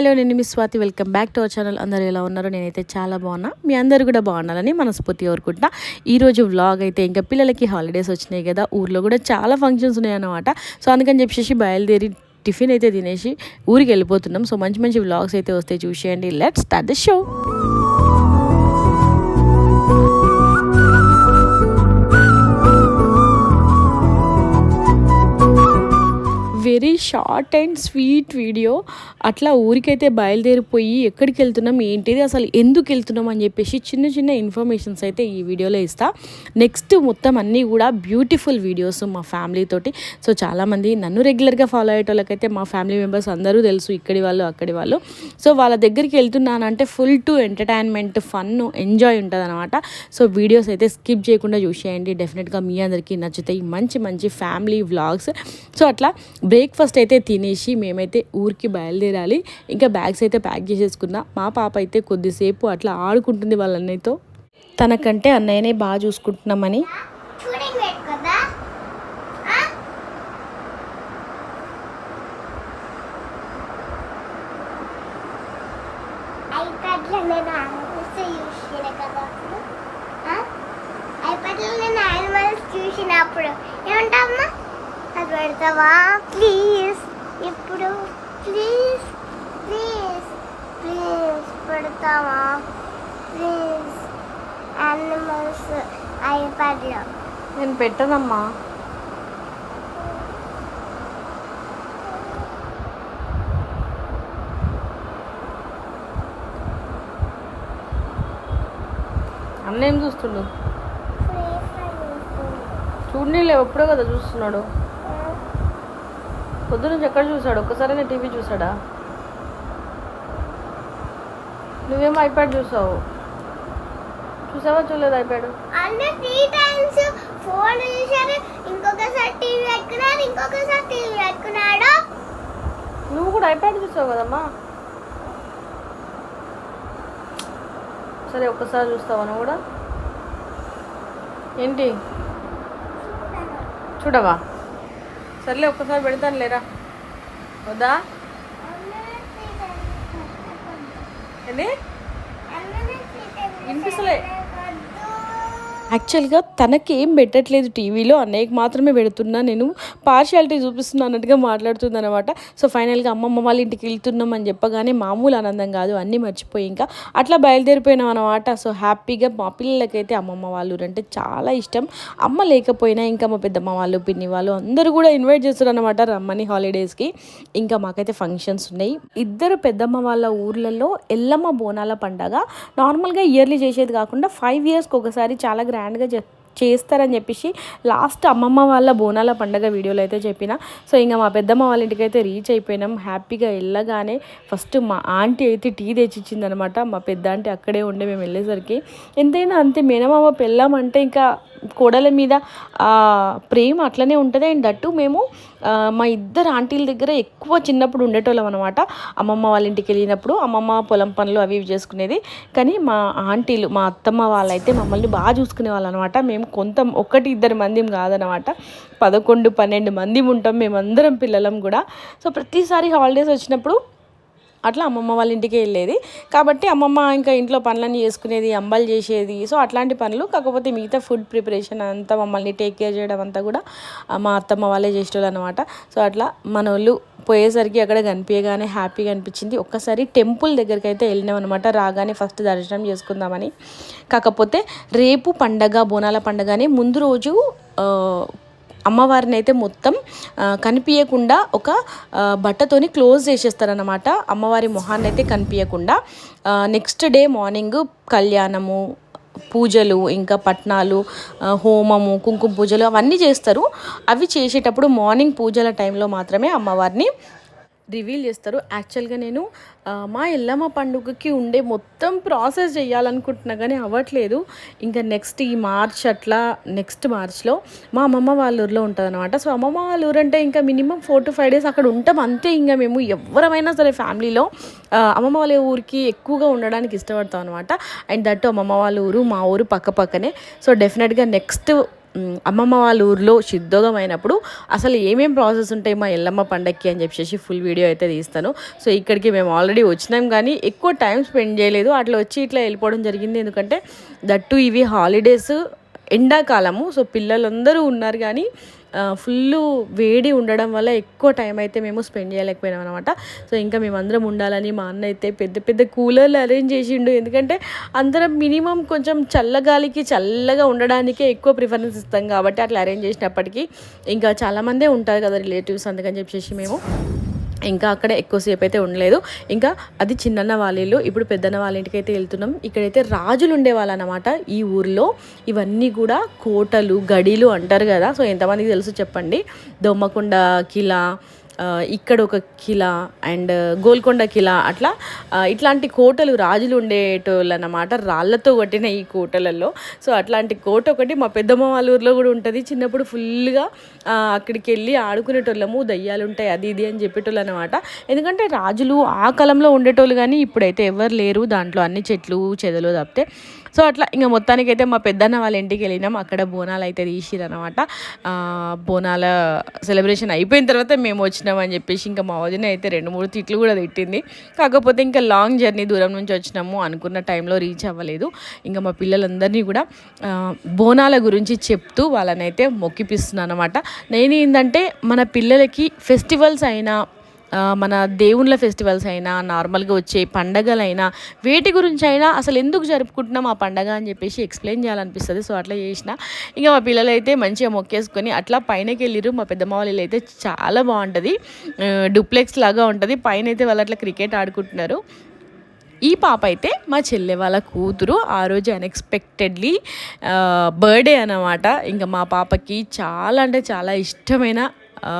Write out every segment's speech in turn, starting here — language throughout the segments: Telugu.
హలో నేను మీ Swathi. Welcome back to our channel. అందరూ ఎలా ఉన్నారో? నేనైతే చాలా బాగున్నా. మీ అందరూ కూడా బాగున్నారని మనస్ఫూర్తి కోరుకుంటా ఈరోజు వ్లాగ్ అయితే ఇంకా పిల్లలకి హాలిడేస్ వచ్చినాయి కదా. ఊర్లో కూడా చాలా ఫంక్షన్స్ ఉన్నాయన్నమాట. సో అందుకని చెప్పేసి బయలుదేరి టిఫిన్ అయితే తినేసి ఊరికి వెళ్ళిపోతున్నాం. సో మంచి మంచి వ్లాగ్స్ అయితే వస్తే చూసేయండి. Let's start the show very short and sweet video. అట్లా ఊరికైతే బయలుదేరిపోయి ఎక్కడికి వెళ్తున్నాం ఏంటిది అసలు ఎందుకు వెళ్తున్నాం అని చెప్పేసి చిన్న చిన్న ఇన్ఫర్మేషన్స్ అయితే ఈ వీడియోలో ఇస్తా. నెక్స్ట్ మొత్తం అన్నీ కూడా బ్యూటిఫుల్ వీడియోస్ మా ఫ్యామిలీ తోటి. సో చాలామంది నన్ను రెగ్యులర్గా ఫాలో అయ్యేటోళ్ళకైతే మా ఫ్యామిలీ మెంబర్స్ అందరూ తెలుసు ఇక్కడి వాళ్ళు అక్కడి వాళ్ళు. సో వాళ్ళ దగ్గరికి వెళ్తున్నానంటే full to entertainment fun enjoy ఉంటుంది అనమాట సో వీడియోస్ అయితే స్కిప్ చేయకుండా చూసేయండి. డెఫినెట్గా మీ అందరికీ నచ్చుతాయి మంచి మంచి ఫ్యామిలీ వ్లాగ్స్. సో అట్లా బ్రేక్ఫాస్ట్ అయితే తినేసి మేమైతే ఊరికి బయలుదేరాలి. ఇంకా బ్యాగ్స్ అయితే ప్యాక్ చేసేసుకున్నా మా పాప అయితే కొద్దిసేపు అట్లా ఆడుకుంటుంది వాళ్ళ అన్నయ్యతో. తనకంటే అన్నయ్యనే బాగా చూసుకుంటున్నామని. ఐప్యాడ్లో నేను యానిమల్స్ చూసినప్పుడు. ఏమంటావమ్మా? పెడతావా? ప్లీజ్. ఇప్పుడు ప్లీజ్. ప్లీజ్. ప్లీజ్ పెడతావా? ప్లీజ్. యానిమల్స్ ఐప్యాడ్లో. నేను పెట్టనమ్మా. అన్న ఏం చూస్తుండు చూడనీలే ఎప్పుడో కదా చూస్తున్నాడు. పొద్దున నుంచి ఎక్కడ చూసాడు ఒక్కసారి టీవీ చూసాడా నువ్వేమో ఐప్యాడ్ చూసావు. చూసావా? చూడలేదు ఐప్యాడ్? అన్న త్రీ టైమ్స్ ఫోన్ చూశారు ఇంకొకసారి టీవీ పెట్టుకున్నాడు ఇంకొకసారి టీవీ పెట్టుకున్నాడు నువ్వు కూడా ఐప్యాడ్ చూసావు కదమ్మా? సరే ఒక్కసారి చూస్తావా నువ్వు కూడా? ఏంటి? చూడవా? సర్లే ఒక్కసారి పెడతాను లేరా వద్దా ఏంటి వినిపిస్తలే. యాక్చువల్గా తనకి ఏం పెట్టట్లేదు టీవీలో అన్నయ్యకి మాత్రమే పెడుతున్నా నేను. పార్షియాలిటీ చూపిస్తున్నా అన్నట్టుగా మాట్లాడుతుంది అనమాట సో ఫైనల్గా అమ్మమ్మ వాళ్ళ ఇంటికి వెళ్తున్నాం అని చెప్పగానే మామూలు ఆనందం కాదు అన్నీ మర్చిపోయి ఇంకా అట్లా బయలుదేరిపోయినాం అనమాట సో హ్యాపీగా మా పిల్లలకైతే అమ్మమ్మ వాళ్ళు అంటే చాలా ఇష్టం. అమ్మ లేకపోయినా ఇంకా మా పెద్దమ్మ వాళ్ళు పిన్ని వాళ్ళు అందరూ కూడా ఇన్వైట్ చేస్తారు అనమాట రమ్మని హాలిడేస్కి. ఇంకా మాకైతే ఫంక్షన్స్ ఉన్నాయి. ఇద్దరు పెద్దమ్మ వాళ్ళ ఊర్లలో ఎల్లమ్మ బోనాల పండగ నార్మల్గా ఇయర్లీ చేసేది కాకుండా ఫైవ్ ఇయర్స్కి ఒకసారి చాలా గ్రాండ్గా చేస్తారని చెప్పేసి లాస్ట్ అమ్మమ్మ వాళ్ళ బోనాల పండగ వీడియోలో అయితే చెప్పిన. సో ఇంకా మా పెద్దమ్మ వాళ్ళ ఇంటికి అయితే రీచ్ అయిపోయినాం. హ్యాపీగా వెళ్ళగానే ఫస్ట్ మా ఆంటీ అయితే టీ తెచ్చిచ్చిందనమాట. మా పెద్ద ఆంటీ అక్కడే ఉండే మేము వెళ్ళేసరికి. ఎంతైనా అంతే మేనమామ పెళ్ళామంటే ఇంకా కోడల మీద ప్రేమ అట్లనే ఉంటుంది. అండ్ దట్టు మేము మా ఇద్దరు ఆంటీల దగ్గర ఎక్కువ చిన్నప్పుడు ఉండేటోళ్ళం అనమాట అమ్మమ్మ వాళ్ళ ఇంటికి వెళ్ళినప్పుడు అమ్మమ్మ పొలం పనులు అవి ఇవి చేసుకునేది. కానీ మా ఆంటీలు మా అత్తమ్మ వాళ్ళైతే మమ్మల్ని బాగా చూసుకునే వాళ్ళు అనమాట మేము కొంత ఒకటి ఇద్దరు మంది కాదనమాట పదకొండు పన్నెండు మంది ఉంటాం. మేమందరం పిల్లలం కూడా. సో ప్రతిసారి హాలిడేస్ వచ్చినప్పుడు అట్లా అమ్మమ్మ వాళ్ళ ఇంటికి వెళ్ళేది. కాబట్టి అమ్మమ్మ ఇంకా ఇంట్లో పనులన్నీ చేసుకునేది అంబలు చేసేది. సో అట్లాంటి పనులు. కాకపోతే మిగతా ఫుడ్ ప్రిపరేషన్ అంతా మమ్మల్ని టేక్ కేర్ చేయడం అంతా కూడా మా అత్తమ్మ వాళ్ళే చేసేవాళ్ళు అనమాట సో అట్లా మన వాళ్ళు పోయేసరికి అక్కడ కనిపించగానే హ్యాపీగా అనిపించింది. ఒక్కసారి టెంపుల్ దగ్గరికి అయితే వెళ్ళినాం అనమాట రాగానే ఫస్ట్ దర్శనం చేసుకుందామని. కాకపోతే రేపు పండగ బోనాల పండగని ముందు రోజు అమ్మవారిని అయితే మొత్తం కనిపించకుండా ఒక బట్టతోని క్లోజ్ చేసేస్తారనమాట అమ్మవారి మొహాన్ని అయితే కనిపించకుండా నెక్స్ట్ డే మార్నింగ్ కళ్యాణము పూజలు ఇంకా పట్నాలు హోమము కుంకుమ పూజలు అవన్నీ చేస్తారు. అవి చేసేటప్పుడు మార్నింగ్ పూజల టైంలో మాత్రమే అమ్మవారిని రివీల్ చేస్తారు. యాక్చువల్గా నేను మా ఎల్లమ్మ పండుగకి ఉండే మొత్తం ప్రాసెస్ చేయాలనుకుంటున్నా కానీ అవ్వట్లేదు. ఇంకా నెక్స్ట్ ఈ మార్చ్ అట్లా నెక్స్ట్ మార్చ్లో మా అమ్మమ్మ వాళ్ళ ఊర్లో ఉంటుంది అనమాట సో అమ్మమ్మ వాళ్ళ ఊరు అంటే ఇంకా minimum four to five days అక్కడ ఉంటాం. అంతే ఇంకా మేము ఎవరమైనా సరే ఫ్యామిలీలో అమ్మమ్మ వాళ్ళ ఊరికి ఎక్కువగా ఉండడానికి ఇష్టపడతాం అనమాట అండ్ దట్టు అమ్మమ్మ వాళ్ళ ఊరు మా ఊరు పక్క పక్కనే. సో డెఫినెట్గా నెక్స్ట్ అమ్మమ్మ వాళ్ళ ఊర్లో సిద్ధోగం అయినప్పుడు అసలు ఏమేం ప్రాసెస్ ఉంటాయి మా ఎల్లమ్మ పండక్కి అని చెప్పేసి ఫుల్ వీడియో అయితే తీస్తాను. సో ఇక్కడికి మేము ఆల్రెడీ వచ్చినాం కానీ ఎక్కువ టైం స్పెండ్ చేయలేదు. అట్లా వచ్చి ఇట్లా వెళ్ళిపోవడం జరిగింది. ఎందుకంటే దట్టు ఇవి హాలిడేస్ ఎండాకాలము. సో పిల్లలందరూ ఉన్నారు కానీ ఫుల్ వేడి ఉండడం వల్ల ఎక్కువ టైం అయితే మేము స్పెండ్ చేయలేకపోయినాం అనమాట సో ఇంకా మేమందరం ఉండాలని మా అన్న అయితే పెద్ద పెద్ద కూలర్లు అరేంజ్ చేసిండు. ఎందుకంటే అందరం మినిమం కొంచెం చల్లగాలికి చల్లగా ఉండడానికే ఎక్కువ ప్రిఫరెన్స్ ఇస్తాం కాబట్టి అట్లా అరేంజ్ చేసినప్పటికీ ఇంకా చాలామందే ఉంటారు కదా రిలేటివ్స్ అందుకని చెప్పేసి మేము. ఇంకా అక్కడ ఎక్కువసేపు అయితే ఉండలేదు. ఇంకా అది చిన్నన్న వాళ్ళ ఇల్లు ఇప్పుడు పెద్దన్న వాళ్ళ ఇంటికి అయితే వెళ్తున్నాం. ఇక్కడైతే రాజులు ఉండేవాళ్ళు అనమాట ఈ ఊర్లో. ఇవన్నీ కూడా కోటలు గడిలు అంటారు కదా. సో ఎంతమందికి తెలుసు చెప్పండి. దొమ్మకొండ కిలా ఇక్కడ ఒక కిలా అండ్ గోల్కొండ కిలా అట్లా ఇట్లాంటి కోటలు రాజులు ఉండేటోళ్ళు అన్నమాట రాళ్ళతో కొట్టిన ఈ కోటలలో సో అట్లాంటి కోట ఒకటి మా పెద్దమ్మ వాళ్ళ ఊర్లో కూడా ఉంటుంది. చిన్నప్పుడు ఫుల్గా అక్కడికి వెళ్ళి ఆడుకునేటోళ్ళము దయ్యాలు ఉంటాయి అది ఇది అని చెప్పేటోళ్ళు అనమాట ఎందుకంటే రాజులు ఆ కాలంలో ఉండేటోళ్ళు కానీ ఇప్పుడైతే ఎవరు లేరు దాంట్లో అన్ని చెట్లు చెదలు తప్పితే. సో అట్లా ఇంకా మొత్తానికైతే మా పెద్దన్న వాళ్ళ ఇంటికి వెళ్ళినాం. అక్కడ బోనాలు అయితే తీసిరనమాట బోనాల సెలబ్రేషన్ అయిపోయిన తర్వాత మేము వచ్చినామని చెప్పేసి ఇంకా మా వదిన అయితే రెండు మూడు తిట్లు కూడా తిట్టింది. కాకపోతే ఇంకా లాంగ్ జర్నీ దూరం నుంచి వచ్చినాము అనుకున్న టైంలో రీచ్ అవ్వలేదు. ఇంకా మా పిల్లలందరినీ కూడా బోనాల గురించి చెప్తూ వాళ్ళనైతే మొక్కిపిస్తున్నాను అనమాట నేను ఏంటంటే మన పిల్లలకి ఫెస్టివల్స్ అయినా మన దేవుళ్ళ ఫెస్టివల్స్ అయినా నార్మల్గా వచ్చే పండగలైనా వేటి గురించి అయినా అసలు ఎందుకు జరుపుకుంటున్నాం ఆ పండగ అని చెప్పేసి ఎక్స్ప్లెయిన్ చేయాలనిపిస్తుంది. సో అట్లా చేసిన ఇంకా మా పిల్లలు అయితే మంచిగా మొక్కేసుకొని అట్లా పైనకి వెళ్ళిరు మా పెద్దమ్మ వాళ్ళు అయితే చాలా బాగుంటుంది. డూప్లెక్స్ లాగా ఉంటుంది. పైన అయితే వాళ్ళు అట్లా క్రికెట్ ఆడుకుంటున్నారు. ఈ పాప అయితే మా చెల్లె వాళ్ళ కూతురు ఆ రోజు అన్ఎక్స్పెక్టెడ్లీ బర్త్డే అన్నమాట. ఇంకా మా పాపకి చాలా అంటే చాలా ఇష్టమైన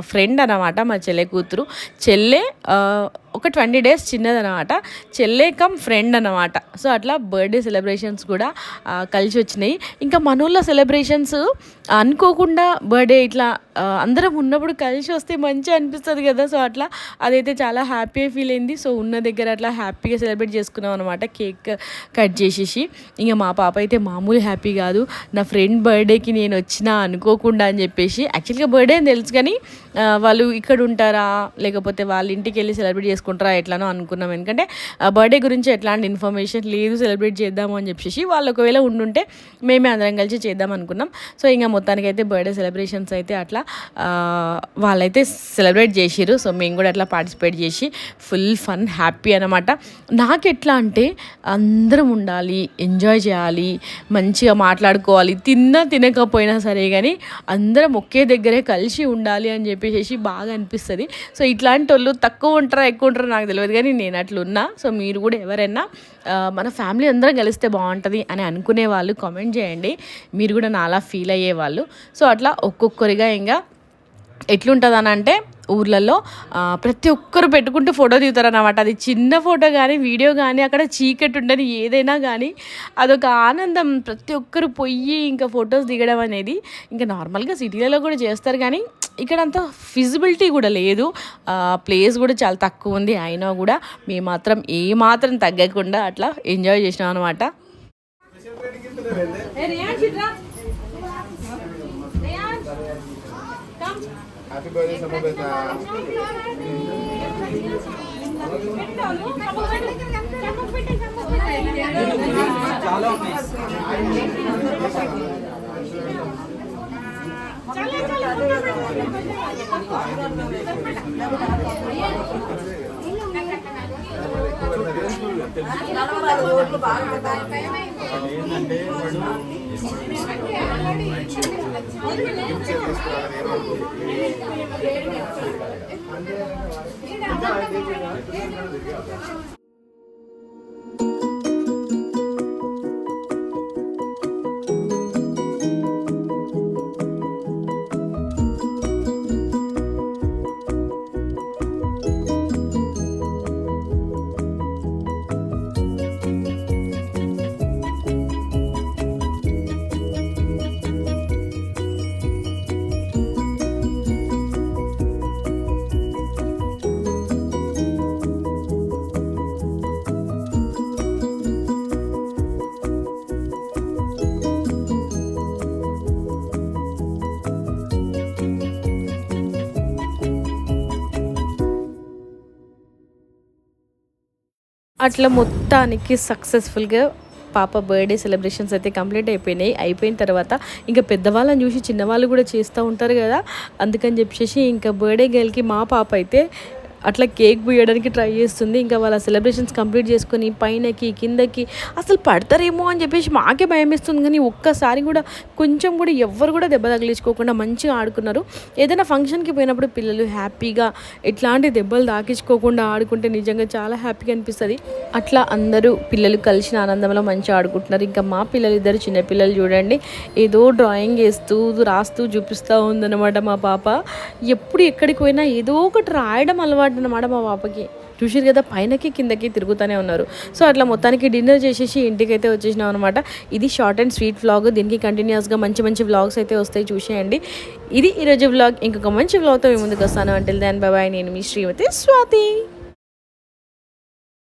ఫ్రెండ్ అనమాట మా చెల్లె కూతురు. చెల్లె ఒక ట్వంటీ డేస్ చిన్నదనమాట. చెల్లె కమ్ ఫ్రెండ్ అన్నమాట సో అట్లా బర్త్డే సెలబ్రేషన్స్ కూడా కలిసి వచ్చినాయి. ఇంకా మనోళ్ళ సెలబ్రేషన్స్ అనుకోకుండా బర్త్డే ఇట్లా అందరం ఉన్నప్పుడు కలిసి వస్తే మంచిగా అనిపిస్తుంది కదా. సో అట్లా అదైతే చాలా హ్యాపీగా ఫీల్ అయింది. సో ఉన్న దగ్గర అట్లా హ్యాపీగా సెలబ్రేట్ చేసుకున్నాం అనమాట కేక్ కట్ చేసేసి. ఇంకా మా పాప అయితే మామూలు హ్యాపీ కాదు. నా ఫ్రెండ్ బర్త్డేకి నేను వచ్చినా అనుకోకుండా అని చెప్పేసి యాక్చువల్గా బర్త్డే అని తెలుసు కానీ వాళ్ళు ఇక్కడ ఉంటారా లేకపోతే వాళ్ళ ఇంటికి వెళ్ళి సెలబ్రేట్ చేసుకుంటారు ఎట్లానో అనుకున్నాం. ఎందుకంటే బర్త్డే గురించి ఎట్లాంటి ఇన్ఫర్మేషన్ లేదు సెలబ్రేట్ చేద్దాము అని చెప్పేసి వాళ్ళు ఒకవేళ ఉండుంటే మేమే అందరం కలిసి చేద్దాం అనుకున్నాం. సో ఇంకా మొత్తానికి అయితే బర్త్డే సెలబ్రేషన్స్ అయితే అట్లా వాళ్ళైతే సెలబ్రేట్ చేసిర్రు. సో మేము కూడా అట్లా పార్టిసిపేట్ చేసి ఫుల్ ఫన్ హ్యాపీ అనమాట నాకు ఎట్లా అంటే అందరం ఉండాలి ఎంజాయ్ చేయాలి మంచిగా మాట్లాడుకోవాలి తిన్నా తినకపోయినా సరే కానీ అందరం ఒకే దగ్గరే కలిసి ఉండాలి అని చెప్పేసి బాగా అనిపిస్తుంది. సో ఇట్లాంటి వాళ్ళు తక్కువ ఉంటారా ఎక్కువ అనుకుంటారో నాకు తెలియదు కానీ నేను అట్లున్నా. సో మీరు కూడా ఎవరైనా మన ఫ్యామిలీ అందరం కలిస్తే బాగుంటుంది అని అనుకునే వాళ్ళు కామెంట్ చేయండి. మీరు కూడా నాలా ఫీల్ అయ్యే వాళ్ళు. సో అట్లా ఒక్కొక్కరిగా ఇంకా ఎట్లుంటుంది అని అంటే ఊర్లలో ప్రతి ఒక్కరు పెట్టుకుంటూ ఫోటో దిగుతారు అన్నమాట అది చిన్న ఫోటో కానీ వీడియో కానీ అక్కడ చీకటి ఉండని ఏదైనా కానీ అదొక ఆనందం. ప్రతి ఒక్కరు పొయ్యి ఇంకా ఫొటోస్ దిగడం అనేది ఇంకా నార్మల్గా సిటీలలో కూడా చేస్తారు. కానీ ఇక్కడ అంత ఫిజిబిలిటీ కూడా లేదు. ప్లేస్ కూడా చాలా తక్కువ ఉంది. అయినా కూడా మేము మాత్రం ఏ మాత్రం తగ్గకుండా అట్లా ఎంజాయ్ చేసినాం అనమాట చాలా ఏంటంటే వాడు తీసుకురావాలి అట్లా మొత్తానికి సక్సెస్ఫుల్గా పాప బర్త్డే సెలబ్రేషన్స్ అయితే కంప్లీట్ అయిపోయినాయి. అయిపోయిన తర్వాత ఇంకా పెద్దవాళ్ళని చూసి చిన్నవాళ్ళు కూడా చేస్తూ ఉంటారు కదా. అందుకని చెప్పేసి ఇంకా బర్త్డే గర్ల్కి మా పాప అయితే అట్లా కేక్ పూయడానికి ట్రై చేస్తుంది. ఇంకా వాళ్ళ సెలబ్రేషన్స్ కంప్లీట్ చేసుకొని పైనకి కిందకి అసలు పడతారేమో అని చెప్పేసి మాకే భయం వేస్తుంది. కానీ ఒక్కసారి కూడా కొంచెం కూడా ఎవ్వరు కూడా దెబ్బ తగిలించుకోకుండా మంచిగా ఆడుకున్నారు. ఏదైనా ఫంక్షన్కి పోయినప్పుడు పిల్లలు హ్యాపీగా ఎట్లాంటి దెబ్బలు తాకించుకోకుండా ఆడుకుంటే నిజంగా చాలా హ్యాపీగా అనిపిస్తుంది. అట్లా అందరూ పిల్లలు కలిసిన ఆనందంలో మంచిగా ఆడుకుంటున్నారు. ఇంకా మా పిల్లలు ఇద్దరు చిన్నపిల్లలు చూడండి ఏదో డ్రాయింగ్ వేస్తూ రాస్తూ చూపిస్తూ ఉందన్నమాట మా పాప. ఎప్పుడు ఎక్కడికి పోయినా ఏదో ఒకటి రాయడం అలవాటు అన్నమాట మా పాపకి. చూసారు కదా పైనకి కిందకి తిరుగుతూనే ఉన్నారు. సో అట్లా మొత్తానికి డిన్నర్ చేసేసి ఇంటికైతే వచ్చేసినాం అనమాట ఇది షార్ట్ అండ్ స్వీట్ వ్లాగ్ దీనికి కంటిన్యూస్గా మంచి మంచి వ్లాగ్స్ అయితే వస్తాయి చూసేయండి. ఇది ఈరోజు వ్లాగ్ ఇంకొక మంచి వ్లాగ్తో మీ ముందుకు వస్తాను. అంటే దాని బాబాయ్ నేను మీ శ్రీమతి స్వాతి.